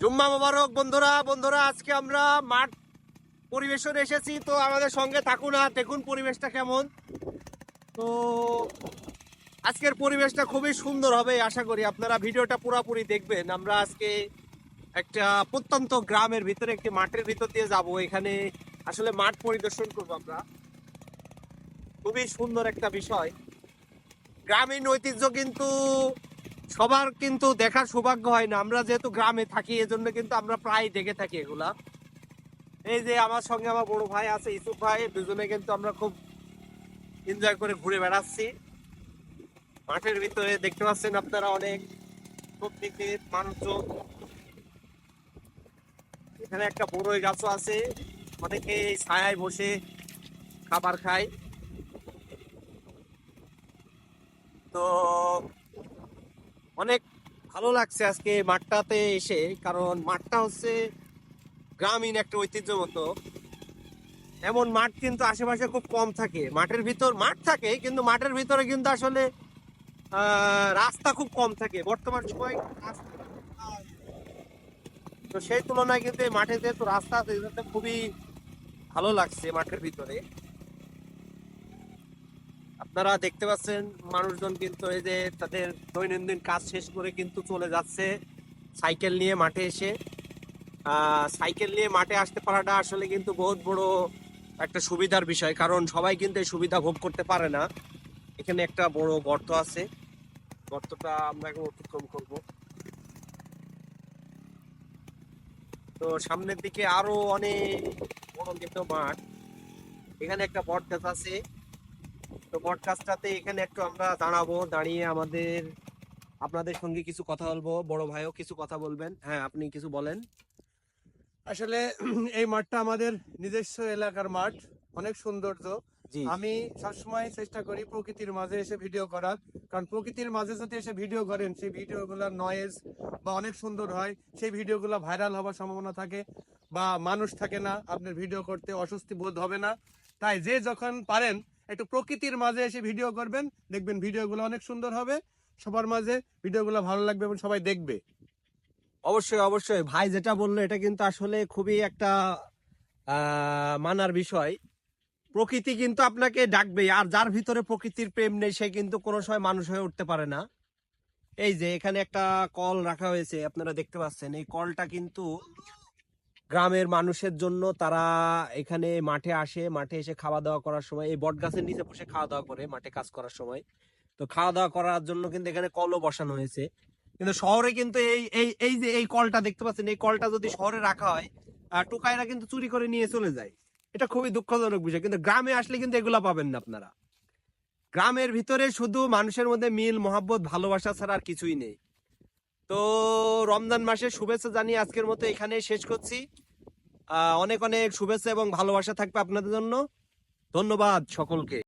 জুম্মা মোবারক, বন্ধুরা বন্ধুরা, আজকে আমরা মাঠ পরিবেশনে এসেছি। তো আমাদের সঙ্গে থাকুন আর দেখুন পরিবেশটা কেমন। তো আজকের পরিবেশটা খুবই সুন্দর হবে, আশা করি আপনারা ভিডিওটা পুরোপুরি দেখবেন। আমরা আজকে একটা প্রত্যন্ত গ্রামের ভিতরে, একটি মাঠের ভিতর দিয়ে যাব। এখানে আসলে মাঠ পরিদর্শন করব আমরা। খুবই সুন্দর একটা বিষয়। গ্রামীণ ঐতিহ্য কিন্তু সবার কিন্তু দেখার সৌভাগ্য হয় না। আমরা যেহেতু গ্রামে থাকি, এজন্য কিন্তু আমরা প্রায় দেখে থাকি এগুলা। এই যে আমার সঙ্গে আমার বড় ভাই আছে, ইসুফ ভাই, দুজনে কিন্তু আমরা খুব এনজয় করে ঘুরে বেড়াচ্ছি। মাঠের ভিতরে দেখতে পাচ্ছেন আপনারা অনেক দিকে মানুষজন। এখানে একটা বড়ই গাছও আছে। অনেকে এই ছায়ায় বসে খাবার খায়। তো অনেক ভালো লাগছে আজকে মাঠটাতে এসে, কারণ মাঠটা হচ্ছে গ্রামীণ একটা ঐতিহ্য মতো। এমন মাঠ কিন্তু আশেপাশে খুব কম থাকে। মাঠের ভিতর মাঠ থাকে, কিন্তু মাঠের ভিতরে কিন্তু আসলে রাস্তা খুব কম থাকে। বর্তমান সময় তো সেই তুলনায় কিন্তু মাঠে যেহেতু রাস্তা খুবই ভালো লাগছে মাঠের ভিতরে। আপনারা দেখতে পাচ্ছেন, মানুষজন কিন্তু এই যে তাদের দৈনন্দিন কাজ শেষ করে কিন্তু চলে যাচ্ছে সাইকেল নিয়ে মাঠে এসে। সাইকেল নিয়ে মাঠে আসতে পারাটা আসলে কিন্তু বহুত বড় একটা সুবিধার বিষয়, কারণ সবাই কিন্তু এই সুবিধা ভোগ করতে পারে না। এখানে একটা বড় গর্ত আছে। গর্তটা আমরা এখন অতিক্রম করব। তো সামনের দিকে আরও অনেক বড় কিন্তু মাঠ। এখানে একটা বট গাছ আছে। তো পডকাস্টটাতে এখানে একটু আমরা দাঁড়াবো দাঁড়িয়ে আমাদের আপনাদের সঙ্গে কিছু কথা বলব। বড় ভাইও কিছু কথা বলবেন। হ্যাঁ আপনি কিছু বলেন। আসলে এই মাঠটা আমাদের নিজস্ব এলাকার মাঠ অনেক সৌন্দর্য। আমি সবসময় চেষ্টা করি প্রকৃতির মাঝে এসে ভিডিও করার। কারণ প্রকৃতির মাঝে যদি এসে ভিডিও করেন সেই ভিডিওগুলোর নয়েজ বা অনেক সুন্দর হয়। সেই ভিডিও ভিডিওগুলো ভাইরাল হওয়ার সম্ভাবনা থাকে বা মানুষ থাকে না। আপনার ভিডিও করতে অস্বস্তি বোধ হবে না। তাই যে যখন পারেন একটু প্রকৃতির মাঝে এসে ভিডিও করবেন, দেখবেন ভিডিওগুলো অনেক সুন্দর হবে, সবার মাঝে ভিডিওগুলো ভালো লাগবে এবং সবাই দেখবে। অবশ্যই অবশ্যই। ভাই যেটা বলল, এটা কিন্তু আসলে খুবই একটা মানার বিষয়। প্রকৃতি কিন্তু আপনাকে ডাকবে আর যার ভিতরে প্রকৃতির প্রেম নেই, সে কিন্তু কোনো সময় মানুষ হয়ে উঠতে পারে না। এই যে, এখানে একটা কল রাখা হয়েছে, আপনারা দেখতে পাচ্ছেন, এই কলটা কিন্তু গ্রামের মানুষের জন্য তারা এখানে মাঠে আসে মাঠে এসে খাওয়া দাওয়া করার সময় এই বট গাছের নিচে বসে খাওয়া দাওয়া করে মাঠে কাজ করার সময়। তো খাওয়া দাওয়া করার জন্য কিন্তু এখানে কলও বসানো হয়েছে। কিন্তু শহরে কিন্তু এই এই এই যে এই কলটা দেখতে পাচ্ছেন এই কলটা যদি শহরে রাখা হয় আহ, টুকাইরা কিন্তু চুরি করে নিয়ে চলে যায়। এটা খুবই দুঃখজনক বিষয়। কিন্তু গ্রামে আসলে কিন্তু এগুলা পাবেন না আপনারা। গ্রামের ভিতরে শুধু মানুষের মধ্যে মিল মহাব্বত ভালোবাসা ছাড়া আর কিছুই নেই। তো রমজান মাসের শুভেচ্ছা জানিয়ে আজকের মতো এখানে শেষ করছি। অনেক অনেক শুভেচ্ছা এবং ভালোবাসা থাকবে আপনাদের জন্য। ধন্যবাদ সকলকে।